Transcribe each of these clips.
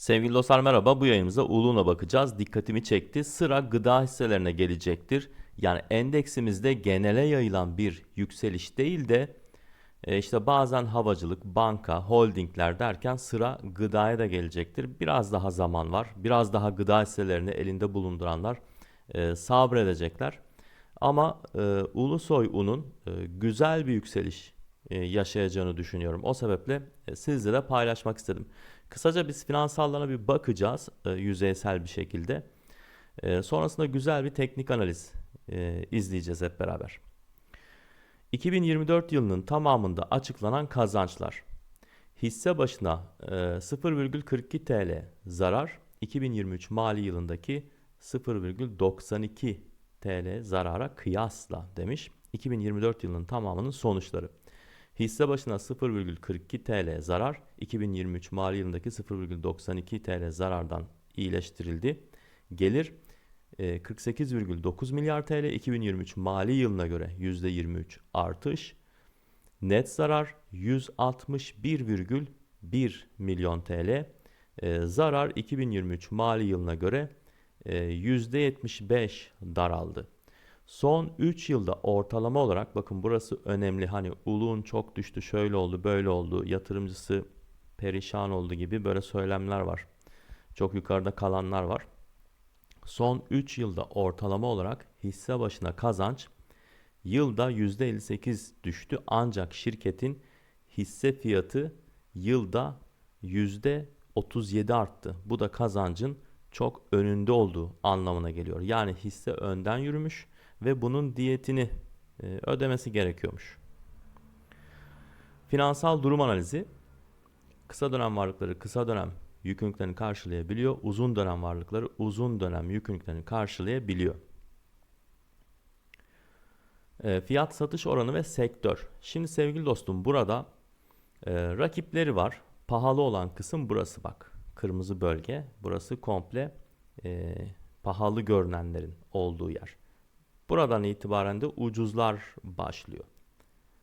Sevgili dostlar merhaba. Bu yayınımızda Ulu'na bakacağız. Dikkatimi çekti. Sıra gıda hisselerine gelecektir. Yani endeksimizde genele yayılan bir yükseliş değil de e, işte bazen havacılık, banka, holdingler derken sıra gıdaya da gelecektir. Biraz daha zaman var. Biraz daha gıda hisselerini elinde bulunduranlar e, sabredecekler. Ama e, Ulusoy Un'un güzel bir yükseliş yaşayacağını düşünüyorum. O sebeple sizle de paylaşmak istedim. Kısaca biz finansallarına bir bakacağız e, yüzeysel bir şekilde. E, sonrasında güzel bir teknik analiz e, izleyeceğiz hep beraber. 2024 yılının tamamında açıklanan kazançlar. Hisse başına e, 0,42 TL zarar, 2023 mali yılındaki 0,92 TL zarara kıyasla demiş. 2024 yılının tamamının sonuçları. Hisse başına 0,42 TL zarar, 2023 mali yılındaki 0,92 TL zarardan iyileştirildi. Gelir e, 48,9 milyar TL, 2023 mali yılına göre %23 artış. Net zarar 161,1 milyon TL. E, zarar 2023 mali yılına göre e, %75 daraldı. Son 3 yılda ortalama olarak bakın burası önemli. Hani uluğun çok düştü, şöyle oldu, böyle oldu, yatırımcısı perişan oldu gibi böyle söylemler var. Çok yukarıda kalanlar var. Son 3 yılda ortalama olarak hisse başına kazanç yılda %58 düştü. Ancak şirketin hisse fiyatı yılda %37 arttı. Bu da kazancın çok önünde olduğu anlamına geliyor. Yani hisse önden yürümüş ve bunun diyetini e, ödemesi gerekiyormuş. Finansal durum analizi kısa dönem varlıkları kısa dönem yükümlülüklerini karşılayabiliyor. Uzun dönem varlıkları uzun dönem yükümlülüklerini karşılayabiliyor. E, fiyat satış oranı ve sektör. Şimdi sevgili dostum burada e, rakipleri var. Pahalı olan kısım burası bak. Kırmızı bölge. Burası komple e, pahalı görünenlerin olduğu yer. Buradan itibaren de ucuzlar başlıyor.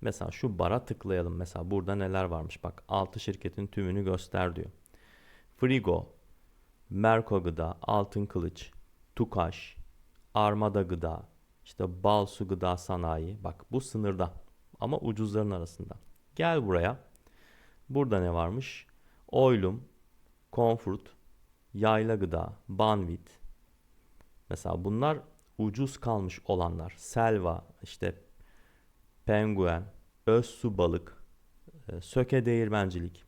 Mesela şu bara tıklayalım. Mesela burada neler varmış? Bak 6 şirketin tümünü göster diyor. Frigo, Merko Gıda, Altın Kılıç, Tukaş, Armada Gıda, işte Balsu Gıda Sanayi. Bak bu sınırda ama ucuzların arasında. Gel buraya. Burada ne varmış? Oylum, Comfort, Yayla Gıda, Banvit. Mesela bunlar ucuz kalmış olanlar. Selva, işte Penguen, Özsu Balık, e, Söke Değirmencilik,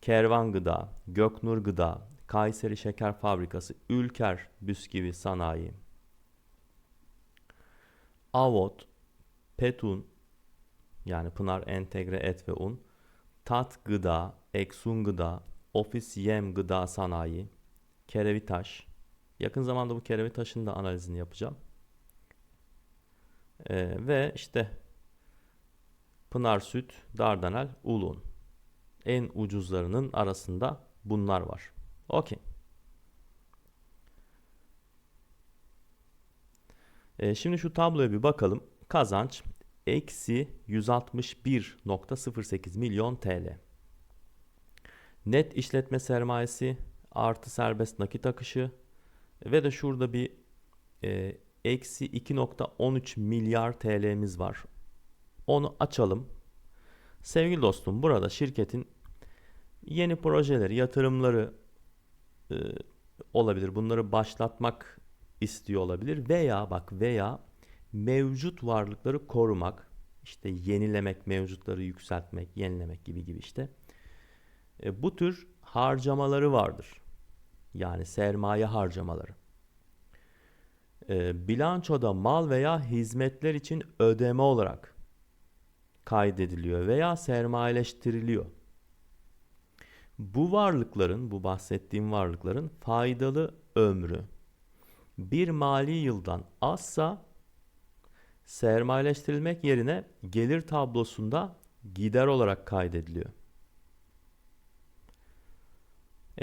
Kervan Gıda, Göknur Gıda, Kayseri Şeker Fabrikası, Ülker Bisküvi Sanayi, Avot, Petun, yani Pınar Entegre Et ve Un, Tat Gıda, Eksun Gıda, Ofis Yem Gıda Sanayi, Kerevitaş, Yakın zamanda bu Kerevitaş'ın da analizini yapacağım. Ee, ve işte Pınar Süt, Dardanel, Ulun. En ucuzlarının arasında bunlar var. Okey. Ee, şimdi şu tabloya bir bakalım. Kazanç eksi 161.08 milyon TL. Net işletme sermayesi artı serbest nakit akışı ve de şurada bir e, eksi 2.13 milyar TL'miz var. Onu açalım. Sevgili dostum burada şirketin yeni projeleri, yatırımları e, olabilir. Bunları başlatmak istiyor olabilir veya bak veya mevcut varlıkları korumak, işte yenilemek, mevcutları yükseltmek, yenilemek gibi gibi işte. E, bu tür harcamaları vardır. Yani sermaye harcamaları. E, bilançoda mal veya hizmetler için ödeme olarak kaydediliyor veya sermayeleştiriliyor. Bu varlıkların, bu bahsettiğim varlıkların faydalı ömrü bir mali yıldan azsa sermayeleştirilmek yerine gelir tablosunda gider olarak kaydediliyor.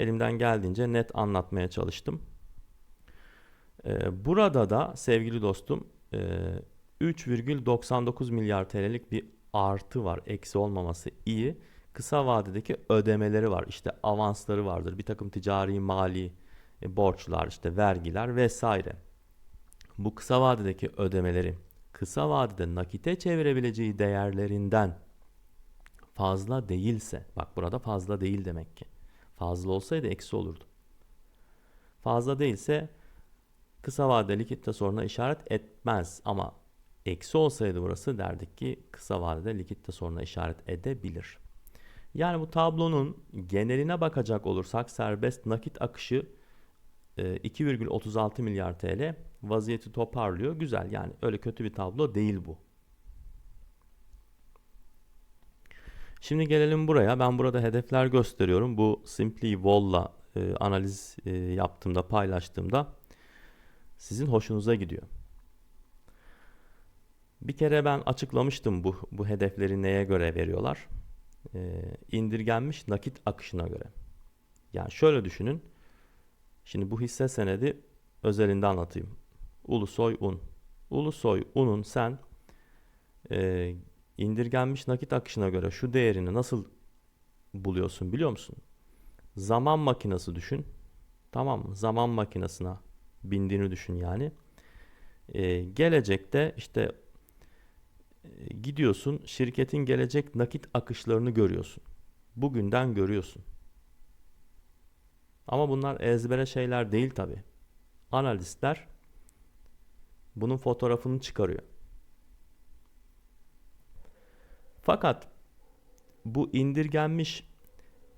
Elimden geldiğince net anlatmaya çalıştım. Ee, burada da sevgili dostum e, 3,99 milyar TL'lik bir artı var. Eksi olmaması iyi. kısa vadedeki ödemeleri var. İşte avansları vardır. Bir takım ticari mali e, borçlar, işte vergiler vesaire. Bu kısa vadedeki ödemeleri kısa vadede nakite çevirebileceği değerlerinden fazla değilse, bak burada fazla değil demek ki. Fazla olsaydı eksi olurdu. Fazla değilse kısa vadeli likitte soruna işaret etmez ama eksi olsaydı burası derdik ki kısa vadede likitte soruna işaret edebilir. Yani bu tablonun geneline bakacak olursak serbest nakit akışı 2,36 e, milyar TL vaziyeti toparlıyor. Güzel yani öyle kötü bir tablo değil bu. Şimdi gelelim buraya. Ben burada hedefler gösteriyorum. Bu Simply Wall'la e, analiz e, yaptığımda, paylaştığımda sizin hoşunuza gidiyor. Bir kere ben açıklamıştım bu, bu hedefleri neye göre veriyorlar. E, indirgenmiş nakit akışına göre. Yani şöyle düşünün. Şimdi bu hisse senedi özelinde anlatayım. Ulusoy Un. Ulusoy Un'un sen e, indirgenmiş nakit akışına göre şu değerini nasıl buluyorsun biliyor musun? Zaman makinesi düşün. Tamam mı? Zaman makinesine bindiğini düşün yani. Ee, gelecekte işte e, gidiyorsun şirketin gelecek nakit akışlarını görüyorsun. Bugünden görüyorsun. Ama bunlar ezbere şeyler değil tabi. Analistler bunun fotoğrafını çıkarıyor. Fakat bu indirgenmiş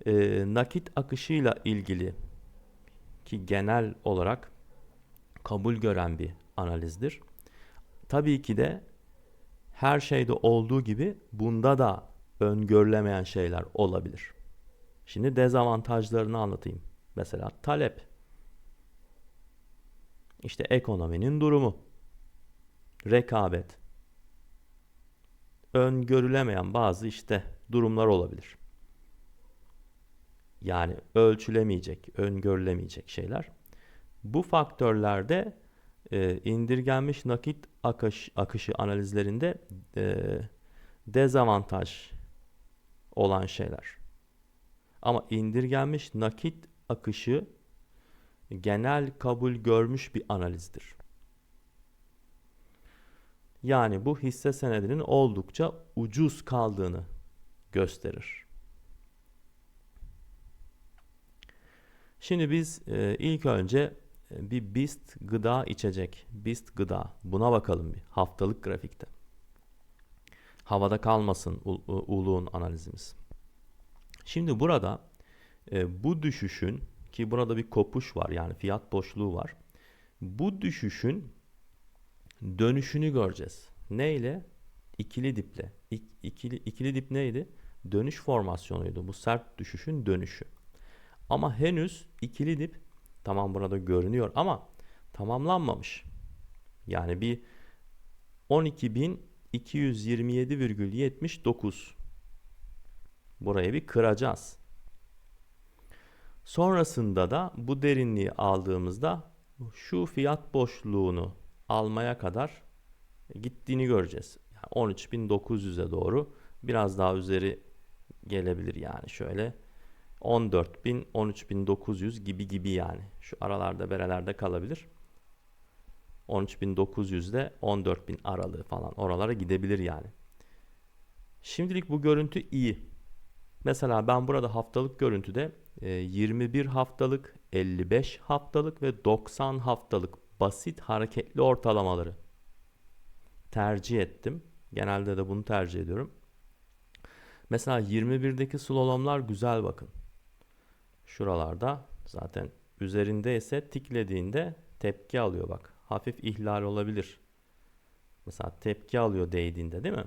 e, nakit akışıyla ilgili ki genel olarak kabul gören bir analizdir. Tabii ki de her şeyde olduğu gibi bunda da öngörülemeyen şeyler olabilir. Şimdi dezavantajlarını anlatayım. Mesela talep. İşte ekonominin durumu. Rekabet. Öngörülemeyen bazı işte durumlar olabilir. Yani ölçülemeyecek, öngörülemeyecek şeyler. Bu faktörlerde e, indirgenmiş nakit akış, akışı analizlerinde e, dezavantaj olan şeyler. Ama indirgenmiş nakit akışı genel kabul görmüş bir analizdir. Yani bu hisse senedinin oldukça ucuz kaldığını gösterir. Şimdi biz e, ilk önce e, bir BIST gıda içecek. BIST gıda. Buna bakalım bir haftalık grafikte. Havada kalmasın uluğun analizimiz. Şimdi burada e, bu düşüşün ki burada bir kopuş var yani fiyat boşluğu var. Bu düşüşün dönüşünü göreceğiz. Neyle? İkili diple. İk, ikili, ikili dip neydi? Dönüş formasyonuydu. Bu sert düşüşün dönüşü. Ama henüz ikili dip tamam burada görünüyor ama tamamlanmamış. Yani bir 12.227,79 burayı bir kıracağız. Sonrasında da bu derinliği aldığımızda şu fiyat boşluğunu almaya kadar gittiğini göreceğiz. Yani 13.900'e doğru biraz daha üzeri gelebilir yani şöyle 14.000 13.900 gibi gibi yani şu aralarda berelerde kalabilir. 13.900 ile 14.000 aralığı falan oralara gidebilir yani. Şimdilik bu görüntü iyi. Mesela ben burada haftalık görüntüde 21 e, haftalık, 55 haftalık ve 90 haftalık basit hareketli ortalamaları tercih ettim. Genelde de bunu tercih ediyorum. Mesela 21'deki slalomlar güzel bakın. Şuralarda zaten üzerinde ise tiklediğinde tepki alıyor bak. Hafif ihlal olabilir. Mesela tepki alıyor değdiğinde değil mi?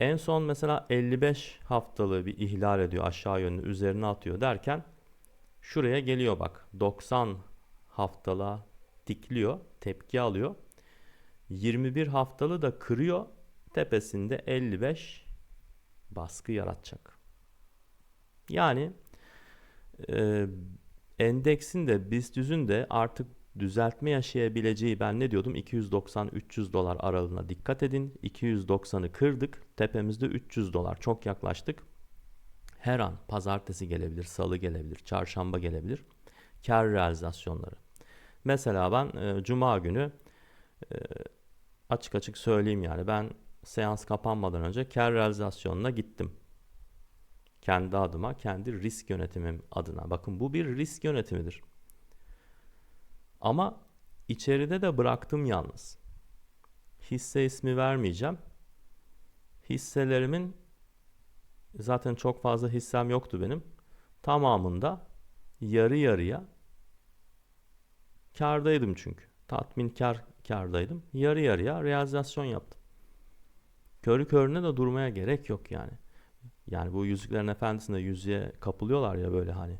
En son mesela 55 haftalığı bir ihlal ediyor aşağı yönlü üzerine atıyor derken şuraya geliyor bak 90 haftalığa tikliyor tepki alıyor 21 haftalı da kırıyor tepesinde 55 baskı yaratacak. Yani e, endeksin de BIST 100'ün de artık düzeltme yaşayabileceği ben ne diyordum 290-300 dolar aralığına dikkat edin 290'ı kırdık tepemizde 300 dolar çok yaklaştık Her an pazartesi gelebilir, salı gelebilir, çarşamba gelebilir. Kar realizasyonları. Mesela ben e, cuma günü e, açık açık söyleyeyim yani ben seans kapanmadan önce kar realizasyonuna gittim. Kendi adıma, kendi risk yönetimim adına. Bakın bu bir risk yönetimidir. Ama içeride de bıraktım yalnız. Hisse ismi vermeyeceğim. Hisselerimin zaten çok fazla hissem yoktu benim. Tamamında yarı yarıya kardaydım çünkü. Tatminkar kardaydım. Yarı yarıya realizasyon yaptım. Körü körüne de durmaya gerek yok yani. Yani bu Yüzüklerin Efendisi'nde yüzüğe kapılıyorlar ya böyle hani.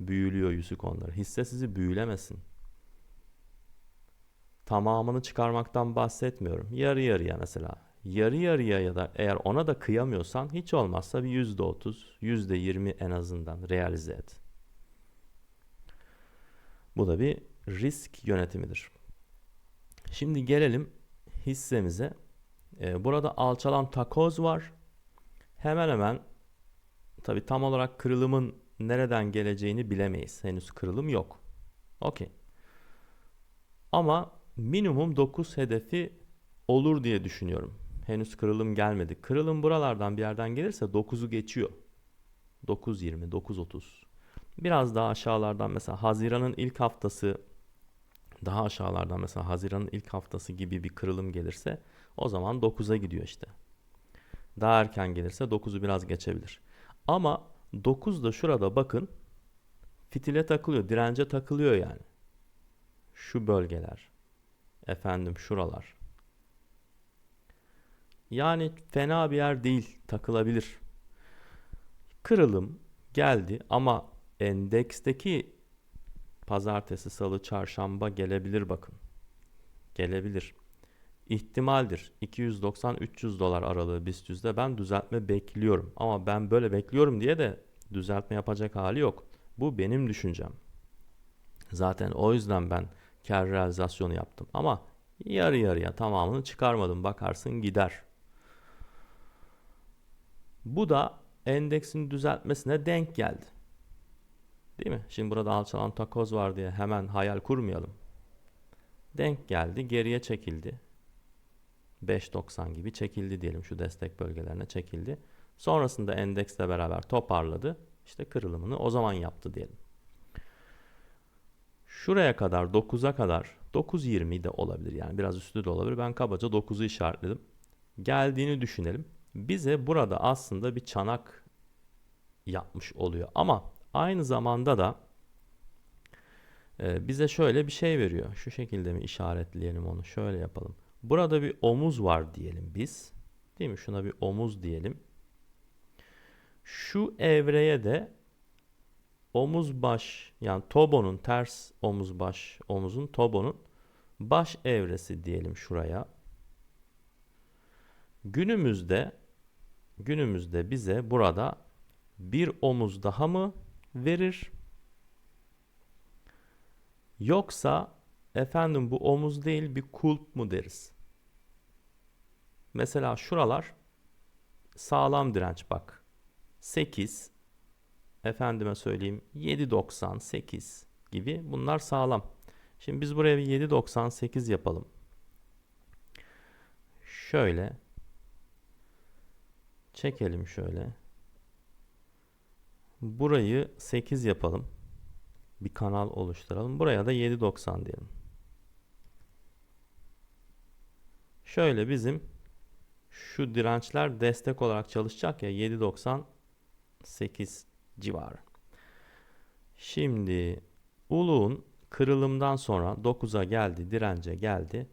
Büyülüyor yüzük onları. Hisse sizi büyülemesin. Tamamını çıkarmaktan bahsetmiyorum. Yarı yarıya mesela. Yarı yarıya ya da eğer ona da kıyamıyorsan hiç olmazsa bir yüzde otuz, yüzde yirmi en azından realize et. Bu da bir risk yönetimidir. Şimdi gelelim hissemize. Ee, burada alçalan takoz var. Hemen hemen tabi tam olarak kırılımın nereden geleceğini bilemeyiz. Henüz kırılım yok. Okey. Ama minimum 9 hedefi olur diye düşünüyorum. Henüz kırılım gelmedi. Kırılım buralardan bir yerden gelirse 9'u geçiyor. 9.20, 9.30. Biraz daha aşağılardan mesela Haziran'ın ilk haftası daha aşağılardan mesela Haziran'ın ilk haftası gibi bir kırılım gelirse o zaman 9'a gidiyor işte. Daha erken gelirse 9'u biraz geçebilir. Ama 9 da şurada bakın fitile takılıyor, dirence takılıyor yani. Şu bölgeler. Efendim şuralar. Yani fena bir yer değil, takılabilir. Kırılım geldi ama endeksteki pazartesi, salı, çarşamba gelebilir bakın. Gelebilir. İhtimaldir. 290-300 dolar aralığı BIST ben düzeltme bekliyorum. Ama ben böyle bekliyorum diye de düzeltme yapacak hali yok. Bu benim düşüncem. Zaten o yüzden ben kar realizasyonu yaptım. Ama yarı yarıya tamamını çıkarmadım. Bakarsın gider. Bu da endeksin düzeltmesine denk geldi. Değil mi? Şimdi burada alçalan takoz var diye hemen hayal kurmayalım. Denk geldi, geriye çekildi. 5.90 gibi çekildi diyelim şu destek bölgelerine çekildi. Sonrasında endeksle beraber toparladı. İşte kırılımını o zaman yaptı diyelim. Şuraya kadar 9'a kadar 9.20 de olabilir yani biraz üstü de olabilir. Ben kabaca 9'u işaretledim. Geldiğini düşünelim. Bize burada aslında bir çanak yapmış oluyor. Ama aynı zamanda da e, bize şöyle bir şey veriyor. Şu şekilde mi işaretleyelim onu? Şöyle yapalım. Burada bir omuz var diyelim biz. Değil mi? Şuna bir omuz diyelim. Şu evreye de omuz baş yani tobonun ters omuz baş omuzun tobonun baş evresi diyelim şuraya. Günümüzde günümüzde bize burada bir omuz daha mı verir? Yoksa efendim bu omuz değil bir kulp mu deriz? Mesela şuralar sağlam direnç bak. 8 efendime söyleyeyim 7.98 gibi bunlar sağlam. Şimdi biz buraya bir 7.98 yapalım. Şöyle çekelim şöyle. Burayı 8 yapalım. Bir kanal oluşturalım. Buraya da 7.90 diyelim. Şöyle bizim şu dirençler destek olarak çalışacak ya 7.98 civarı. Şimdi uluğun kırılımdan sonra 9'a geldi, dirence geldi.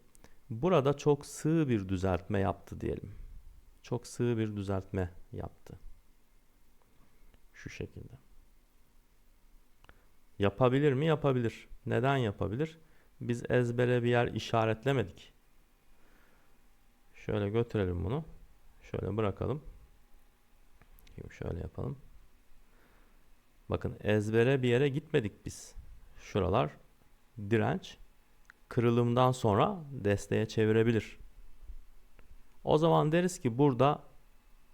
Burada çok sığ bir düzeltme yaptı diyelim. Çok sığ bir düzeltme yaptı. Şu şekilde. Yapabilir mi? Yapabilir. Neden yapabilir? Biz ezbere bir yer işaretlemedik. Şöyle götürelim bunu. Şöyle bırakalım. Şöyle yapalım. Bakın ezbere bir yere gitmedik biz. Şuralar direnç kırılımdan sonra desteğe çevirebilir. O zaman deriz ki burada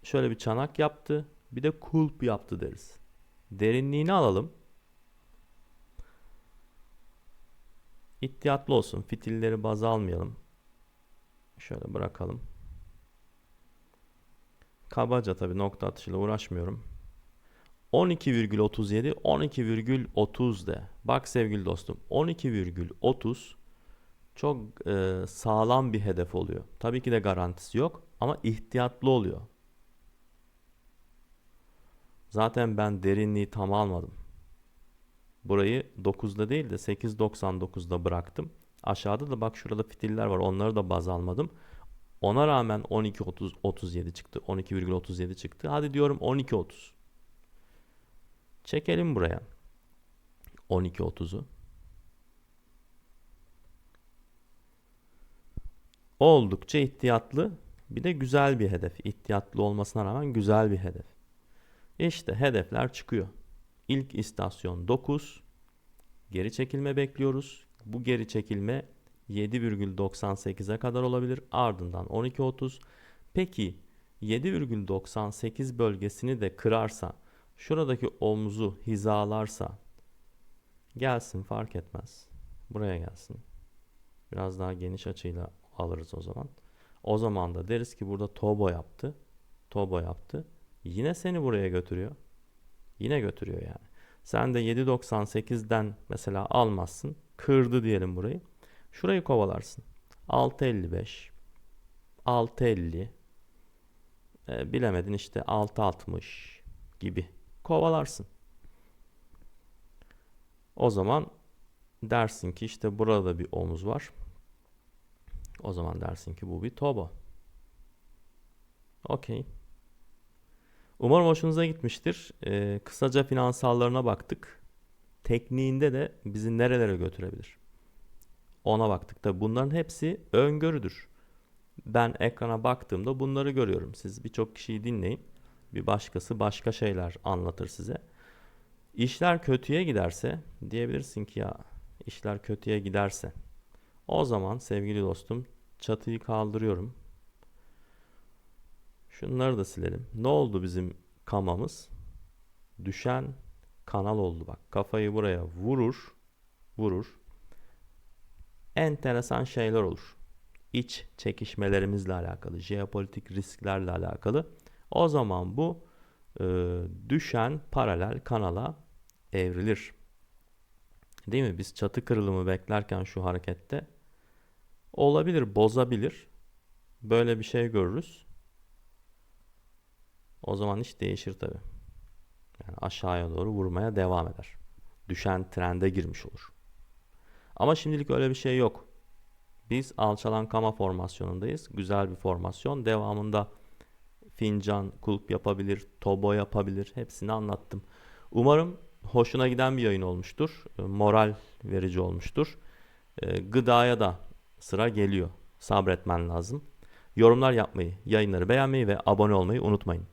şöyle bir çanak yaptı. Bir de kulp yaptı deriz. Derinliğini alalım. İhtiyatlı olsun. Fitilleri baz almayalım. Şöyle bırakalım. Kabaca tabii nokta atışıyla uğraşmıyorum. 12,37 12,30 de. Bak sevgili dostum 12,30 çok e, sağlam bir hedef oluyor. Tabii ki de garantisi yok ama ihtiyatlı oluyor. Zaten ben derinliği tam almadım. Burayı 9'da değil de 8.99'da bıraktım. Aşağıda da bak şurada fitiller var. Onları da baz almadım. Ona rağmen 12.30 37 çıktı. 12,37 çıktı. Hadi diyorum 12.30. Çekelim buraya. 12.30'u. Oldukça ihtiyatlı. Bir de güzel bir hedef. İhtiyatlı olmasına rağmen güzel bir hedef. İşte hedefler çıkıyor. İlk istasyon 9. Geri çekilme bekliyoruz. Bu geri çekilme 7,98'e kadar olabilir. Ardından 12.30. Peki 7,98 bölgesini de kırarsa, şuradaki omzu hizalarsa gelsin fark etmez. Buraya gelsin. Biraz daha geniş açıyla alırız o zaman. O zaman da deriz ki burada tobo yaptı. Tobo yaptı. Yine seni buraya götürüyor. Yine götürüyor yani. Sen de 7.98'den mesela almazsın. Kırdı diyelim burayı. Şurayı kovalarsın. 6.55 6.50 e, bilemedin işte 6.60 gibi kovalarsın. O zaman dersin ki işte burada bir omuz var. O zaman dersin ki bu bir tobo. Okey. Umarım hoşunuza gitmiştir. Ee, kısaca finansallarına baktık. Tekniğinde de bizi nerelere götürebilir? Ona baktık. Tabi bunların hepsi öngörüdür. Ben ekrana baktığımda bunları görüyorum. Siz birçok kişiyi dinleyin. Bir başkası başka şeyler anlatır size. İşler kötüye giderse diyebilirsin ki ya işler kötüye giderse o zaman sevgili dostum çatıyı kaldırıyorum. Şunları da silelim. Ne oldu bizim kamamız? Düşen kanal oldu bak. Kafayı buraya vurur. Vurur. Enteresan şeyler olur. İç çekişmelerimizle alakalı, jeopolitik risklerle alakalı. O zaman bu e, düşen paralel kanala evrilir. Değil mi? Biz çatı kırılımı beklerken şu harekette olabilir, bozabilir. Böyle bir şey görürüz. O zaman iş değişir tabi. Yani aşağıya doğru vurmaya devam eder. Düşen trende girmiş olur. Ama şimdilik öyle bir şey yok. Biz alçalan kama formasyonundayız. Güzel bir formasyon. Devamında fincan, kulp yapabilir, tobo yapabilir. Hepsini anlattım. Umarım hoşuna giden bir yayın olmuştur. E, Moral verici olmuştur. E, Gıdaya da sıra geliyor. Sabretmen lazım. Yorumlar yapmayı, yayınları beğenmeyi ve abone olmayı unutmayın.